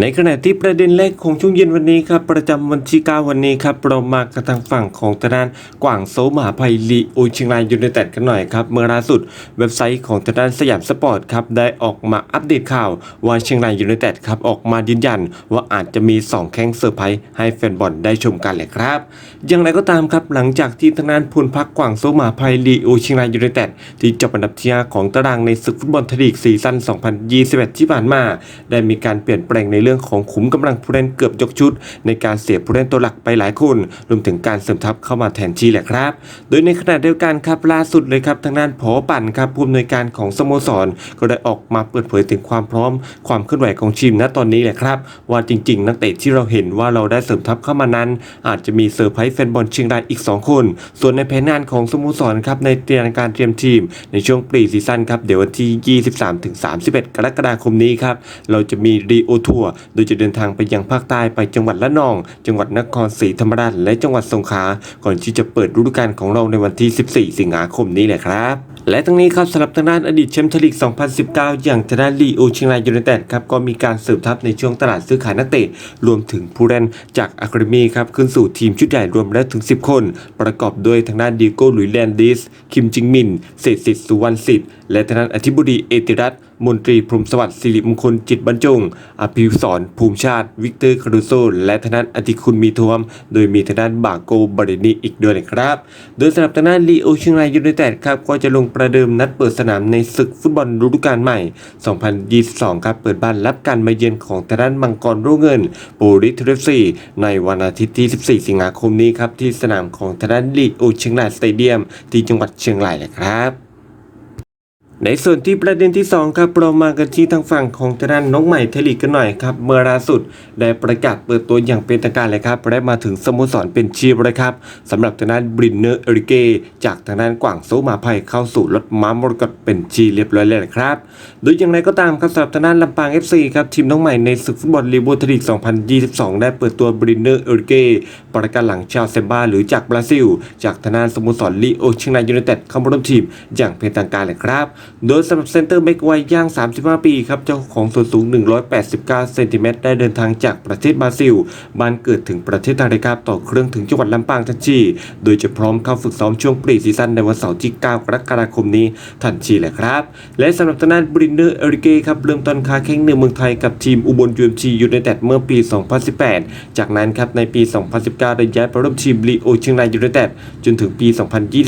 ในขณะที่ประเด็นแรกของช่วงเย็นวันนี้ครับประจำวันที่9วันนี้ครับเรามากระทางฝั่งของทางด้านกว่างโซมหาภัยลีโอเชียงรายยูไนเต็ดกันหน่อยครับเมื่อล่าสุดเว็บไซต์ของทางด้านสยามสปอร์ตครับได้ออกมาอัปเดตข่าวว่าเชียงรายยูไนเต็ดครับออกมายืนยันว่าอาจจะมี 2 แข้งเซอร์ไพรส์ให้แฟนบอลได้ชมกันแหละครับ อย่างไรก็ตามครับหลังจากที่ทางด้านพลพักกว่างโซมหาภัยลีโอเชียงรายยูไนเต็ดที่จบอันดับที่5ของตารางในศึกฟุตบอลไทยลีกซีซั่น2021 ที่ผ่านมา ได้มีการเปลี่ยนแปลงในรื่องของขุมกำลังผู้เล่นเกือบยกชุด ในการเสียผู้เล่นตัวหลักไปหลายคน รวมถึงการเสริมทัพเข้ามาแทนที่แหละครับ โดยในขณะเดียวกันครับล่าสุดเลยครับทางด้านผอปั่นครับผู้อำนวยการของสโมสร ก็ได้ออกมาเปิดเผยถึงความพร้อม ความเคลื่อนไหวของทีมณตอนนี้แหละครับว่าจริง ๆ นักเตะที่เราเห็นว่าเราได้เสริมทัพเข้ามานั้น อาจจะมีเซอร์ไพรส์แฟนบอลเชียงรายอีก 2 คน ส่วนในแผนงานของสโมสรครับในเตรียมการเตรียมทีม ในช่วงปรีซีซั่นครับเดี๋ยววันที่ 23-31 กรกฎาคมนี้ครับเราจะมีรีโอทัวร์โดยจะเดินทางไปยังภาคใต้ไปจังหวัดละนอง จังหวัดนครศรีธรรมราชและจังหวัดสงขลาก่อนที่จะเปิดฤดูกาลของเราในวันที่ 14 สิงหาคมนี้แหละครับ และทั้งนี้ครับสำหรับทางด้านอดีตแชมป์ไทยลีก 2019 อย่างทางด้านลีโอเชียงรายยูไนเต็ดครับก็มีการเสริมทัพในช่วงตลาดซื้อขายนักเตะรวมถึงผู้เล่นจากอะคาเดมีครับขึ้นสู่ทีมชุดใหญ่รวมแล้วถึง 10 คน ประกอบด้วยทางด้านดีโก้หลุยแลนดิสคิมจิงมินเศรษฐศิษย์สุวรรณสิทธิ์และทางด้านอธิบดีเอติรัตน์ มนตรีพรหมสวัสดิ์สิริมงคลจิตบรรจง อภิวสรภูมิชาติ วิกเตอร์คารูโซ และทางด้านอธิคุณมีทวม โดยมีทางด้านบาโกบาเรนีอีกด้วยนะครับ โดยสำหรับทางด้านลีโอเชียงรายยูไนเต็ดครับก็จะลงประเดิมนัดเปิดสนามในศึกฟุตบอลฤดูกาลใหม่ 2022 ครับเปิดบ้านรับการมาเยือนของทางด้านมังกรรุ่งเงิน ปูริทเรฟซีในวันอาทิตย์ที่ 14 สิงหาคมนี้ครับที่สนามของทางด้านลีโอเชียงรายสเตเดียม ที่จังหวัดเชียงรายแหละครับ ในส่วนที่ประเด็นที่ 2 ครับเรามากันที่ทางฝั่งของทางด้านน้องใหม่เทลีกกันหน่อยครับ เมื่อล่าสุดได้ประกาศเปิดตัวอย่างเป็นทางการเลยครับและมาถึงสโมสรเป็นชีพเลยครับสำหรับทางด้านบรินเนอร์เอริเกจากทางด้านกว่างโซมาภัยเข้าสู่รถม้ามรกตเป็นชีเรียบร้อยแล้วนะครับ โดยอย่างไรก็ตามครับสำหรับทางด้านลำปาง FC ครับทีมน้องใหม่ในศึกฟุตบอลลีโบทลีก2022 ได้เปิดตัวบรินเนอร์เอริเกประกันหลังชาวเซมบาหรือจากบราซิล จากทางด้านสโมสรลีโอเชียงรายยูไนเต็ดเข้ามาร่วมทีมอย่างเป็นทางการเลยครับโดยสำหรับเซนเตอร์แบ็กวัยย่าง 35 ปีครับ เจ้าของส่วนสูง 189 เซนติเมตรได้เดินทางจากประเทศบราซิล บ้านเกิดถึงประเทศไทยครับต่อเครื่องถึงจังหวัดลำปางทันทีโดยจะพร้อมเข้าฝึกซ้อมช่วงปรีซีซั่นในวันเสาร์ที่ 9 กรกฎาคมนี้ทันทีแหละครับ และสำหรับทางด้านบรินเนอร์เอริเกครับเริ่มต้นค้าแข่งในเมืองไทยกับทีมอุบลยูเอ็มจียูไนเต็ดเมื่อปี 2018 จากนั้นครับในปี 2019 ได้ย้ายไปร่วมทีมลีโอเชียงรายยูไนเต็ดจนถึงปี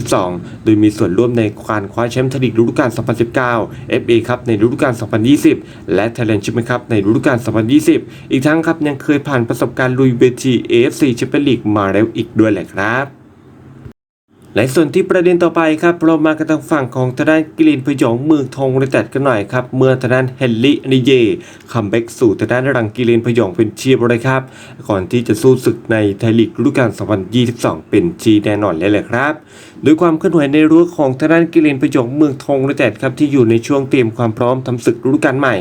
2022 โดยมีส่วนร่วมในการคว้าแชมป์ไทยลีกฤดูกาล2019 FA ครับในฤดูกาล 2020 และ Thailand Champions ครับในฤดูกาล 2020 อีกทั้งครับยังเคยผ่านประสบการณ์ลุยเวที AFC Champions League มาแล้วอีกด้วยแหละครับ ในส่วนที่ประเด็นต่อไปครับเรามากันทางฝั่งของทางด้านกิรีนพยองเมืองทองเลยตัดกันหน่อยครับ เมื่อทางด้านเฮนรี่นิเยคัมแบ็กสู่ทางด้านรังกิเลนพยองเป็นเชียบเลยครับ ก่อนที่จะสู้ศึกในไทยลีกฤดูกาล 2022 เป็นชีแน่นอนเลยแหละครับโดยความเคลื่อนไหวในรั้วของทางด้านกิเลนพยองเมืองทองเลยตัดครับที่อยู่ในช่วงเตรียมความพร้อมทำศึกฤดูกาลใหม่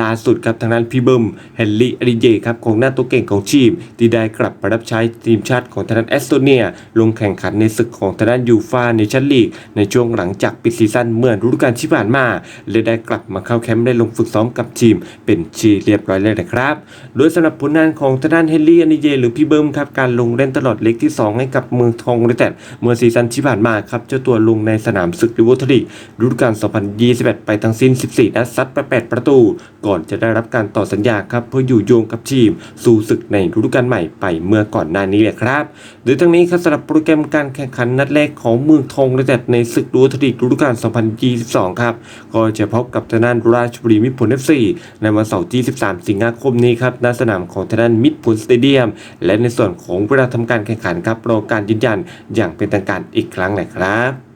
ล่าสุดครับทางด้านพี่เบิมเฮนรี่นิเยครับของหน้าตัวเก่งของทีมที่ได้กลับมารับใช้ทีมชาติของทางด้านเอสโตเนีย ลงแข่งขันในศึกของทางด้านยูฟาเนชั่นลีก ในช่วงหลังจากปิดซีซั่นเมื่อฤดูกาลที่ผ่านมาและได้กลับมาเข้าแคมป์ได้ลงฝึกซ้อมกับทีม เป็นชีเรียบร้อยเลยนะครับ โดยสำหรับผลงานของทางด้านเฮนรี่อนิเยหรือพี่เบิร์มครับการลงเล่นตลอดเล็กที่ 2 ให้กับเมืองทองยูไนเต็ดเมื่อซีซั่นที่ผ่านมาครับเจ้าตัวลงในสนามศึกลิเวอร์พูลลีกฤดูกาล 2021 ไปทั้งสิ้น 14 นัดซัดไป 8 ประตู ก่อนจะได้รับการต่อสัญญาครับเพื่ออยู่โยงกับทีม สู่ศึกในฤดูกาลใหม่ไปเมื่อก่อนหน้านี้แหละครับ โดยทั้งนี้ครับสำหรับโปรแกรมการแข่งขันนัดแรกของเมืองทองยูไนเต็ดในศึกดูทลีกฤดูกาล 2022 ครับ ก็จะพบกับทางด้านราชบุรีมิตรผล FC ในวันเสาร์ที่ 13 สิงหาคมนี้ครับณสนามของทางด้านมิตรผลสเตเดียม และในส่วนของเวลาทำการแข่งขันครับรอการยืนยันอย่างเป็นทางการอีกครั้งหนึ่งครับ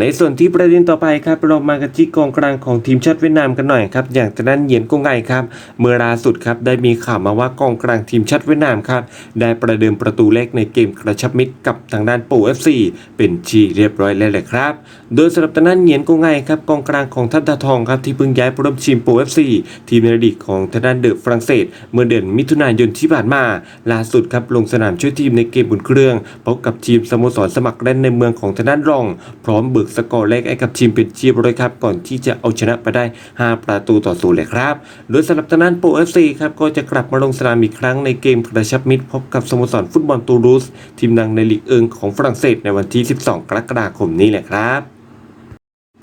ในส่วนที่ประเด็นต่อไปครับเรามากันที่กองกลางของทีมชาติเวียดนามกันหน่อยครับอย่างทางด้านเหยียนกงไงครับเมื่อล่าสุดครับได้มีข่าวมาว่ากองกลางทีมชาติเวียดนามครับได้ประเดิมประตูแรกในเกมกระชับมิตรกับทางด้านปูเอฟซีเป็นชีเรียบร้อยแล้วแหละครับ โดยสำหรับทางด้านเหยียนกงไงครับกองกลางของทัพตาทองครับที่เพิ่งย้ายไปร่วมทีมปูเอฟซีทีมในลีกของทางด้านเดอะฝรั่งเศส เมื่อเดือนมิถุนายนที่ผ่านมาล่าสุดครับลงสนามช่วยทีมในเกมบุนเครื่องพบกับทีมสโมสรสมัครเล่นในเมืองของทางด้านรอง พร้อมเบิกสกอร์แรกให้กับทีมเป็นเชียบเลยครับ ก่อนที่จะเอาชนะไปได้ 5 ประตูต่อศูนย์เลยครับ โดยสำหรับทางด้านโปรเอฟซีครับก็จะกลับมาลงสนามอีกครั้งในเกมกระชับมิตรพบกับสโมสรฟุตบอลตูรูสทีมดังในลีกเอิงของฝรั่งเศสในวันที่ 12 กรกฎาคมนี้แหละครับ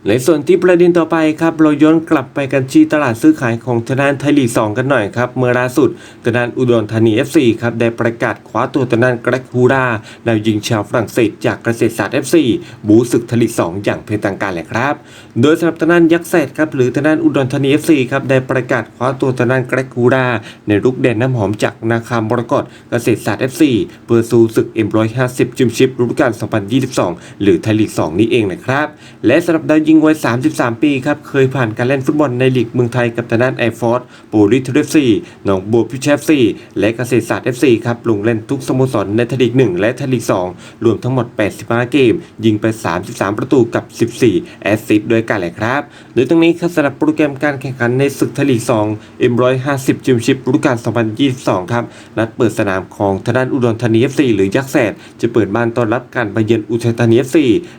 ในส่วนที่ประเด็นต่อไปครับเราย้อนกลับไปกันที่ตลาดซื้อขายของทางด้านไทยลีก2กันหน่อยครับเมื่อล่าสุดทางด้านอุดรธานี FC ครับได้ประกาศคว้าตัวทางด้านแกรกฮูราดาวยิงชาวฝรั่งเศสจากเกษตรศาสตร์ FC บูศึกไทยลีก2อย่างเป็นทางการเลยครับ โดยสำหรับทางด้านยักษ์แสดครับหรือทางด้านอุดรธานี FC ครับได้ประกาศคว้าตัวทางด้านแกรกฮูราในรุกแดนน้ำหอมจากนาคามมรกตเกษตรศาสตร์ FC เพื่อสู้ศึก M150 จิมชิปฤดูกาล2022 หรือไทยลีก2นี้เองนะครับ และสำหรับดาวยิงิงวัย 33 ปีครับ เคยผ่านการเล่นฟุตบอลในลีกเมืองไทยกับทางด้านไอฟอร์ดโปลิทเอฟซีหนองบัวพิชเอฟซีและเกษตรศาสตร์ FC ครับ ลงเล่นทุกสโมสรในทลีก 1 และทลีก 2 รวมทั้งหมด 85 เกม ยิงไป 33 ประตูกับ 14 แอสซิสต์ด้วยกันเลยครับ โดยตรงนี้ครับสำหรับโปรแกรมการแข่งขันในศึกทลีก 2 M150 จิมชิปฤดูกาล 2022 ครับ นัดเปิดสนามของทางด้านอุดรธานี FC หรือยักษ์แสดจะเปิดบ้านต้อนรับการไปเยือนอุทัยธานี FC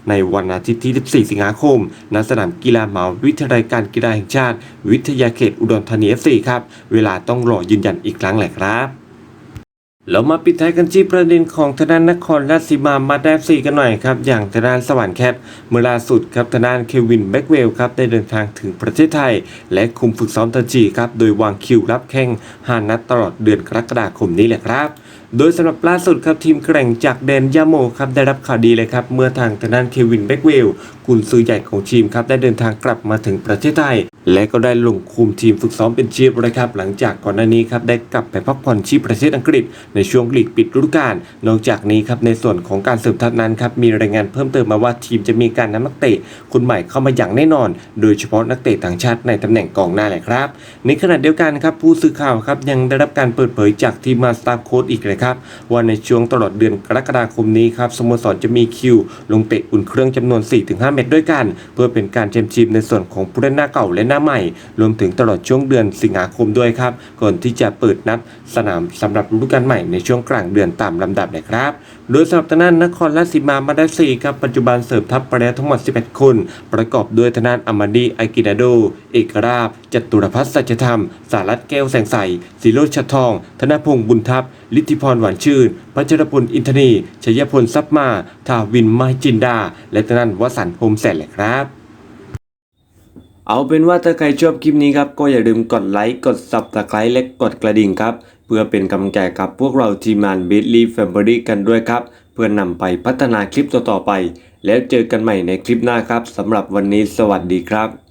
ในวันอาทิตย์ที่ 14 สิงหาคมณสนามกีฬาหมหาวิทยาลัยการกีฬาแห่งชาติ วิทยาเขตอุดรธานี FC ครับ เวลาต้องรอยืนยันอีกครั้งแหละครับเรามาปิดท้ายกันที่ประเด็นของทางด้านนครราชสีมามาแดฟซีกันหน่อยครับ อย่างทางานสวรรค์แคทเมื่อล่าสุดครับทางานเควินแบ็กเวลครับได้เดินทางถึงประเทศไทย และคุมฝึกซ้อมทันทีครับ โดยวางคิวรับแข่ง5นัดตลอดเดือนกรกฎาคมนี้แหละครับ โดยสำหรับล่าสุดครับทีมแกร่งจากแดนยาโมครับได้รับข่าวดีเลยครับ เมื่อทางทางด้านเควินแบ็กเวลกุนซือใหญ่ของทีมครับได้เดินทางกลับมาถึงประเทศไทย และก็ได้ลงคุมทีมฝึกซ้อมเป็นเชียบเลยครับ หลังจากก่อนหน้านี้ครับได้กลับไปพักผ่อนที่ประเทศอังกฤษ ในช่วงลีกปิดฤดูกาลนอกจากนี้ครับในส่วนของการสริมทัพนั้นครับมีรายงานเพิ่มเติมมาว่าทีมจะมีการนำนักเตะคนใหม่เข้ามาอย่างแน่นอน โดยเฉพาะนักเตะต่างชาติในตำแหน่งกองหน้าแหละครับ ในขณะเดียวกันครับผู้สื่อข่าวครับยังได้รับการเปิดเผยจากทีมมาสตาร์โค้ดอีกเลยครับว่าในช่วงตลอดเดือนกรกฎาคมนี้ครับสโมสรจะมีคิว ลงเตะอุ่นเครื่องจำนวน 4-5 เม็ดด้วยกัน เพื่อเป็นการเจมชิมในส่วนของผู้เล่นหน้าเก่าและหน้าใหม่ รวมถึงตลอดช่วงเดือนสิงหาคมด้วยครับก่อนที่จะเปิดนัดสนามสำหรับฤดูกาลใหม่ในช่วงกลางเดือนตามลำดับนะครับ โดยสำหรับทนานนครราชสีมามาได้สี่ครับปัจจุบันเสริมทัพไปแล้วทั้งหมด 11 คน ประกอบด้วยทางด้านอามาดีไอกินาโด เอกราบจตุรพัฒน์สัจธรรม สารัตแก้วแสงใสศิโรชทอง ธนพงศ์บุญทัพลิทธิพรหวานชื่นพัชรพลอินทนีชยพลซับมา ทาวินไมจินดา และทางด้านวสันต์โฮมแสนเละครับ เอาเป็นว่าถ้าใครชอบคลิปนี้ครับ ก็อย่าลืมกดไลค์ กด subscribe และกดกระดิ่งครับ เพื่อเป็นกำลังใจกับพวกเราทีมงาน b i t l y Family กันด้วยครับ เพื่อนนำไปพัฒนาคลิปต่อๆไป แล้วเจอกันใหม่ในคลิปหน้าครับสำหรับวันนี้สวัสดีครับ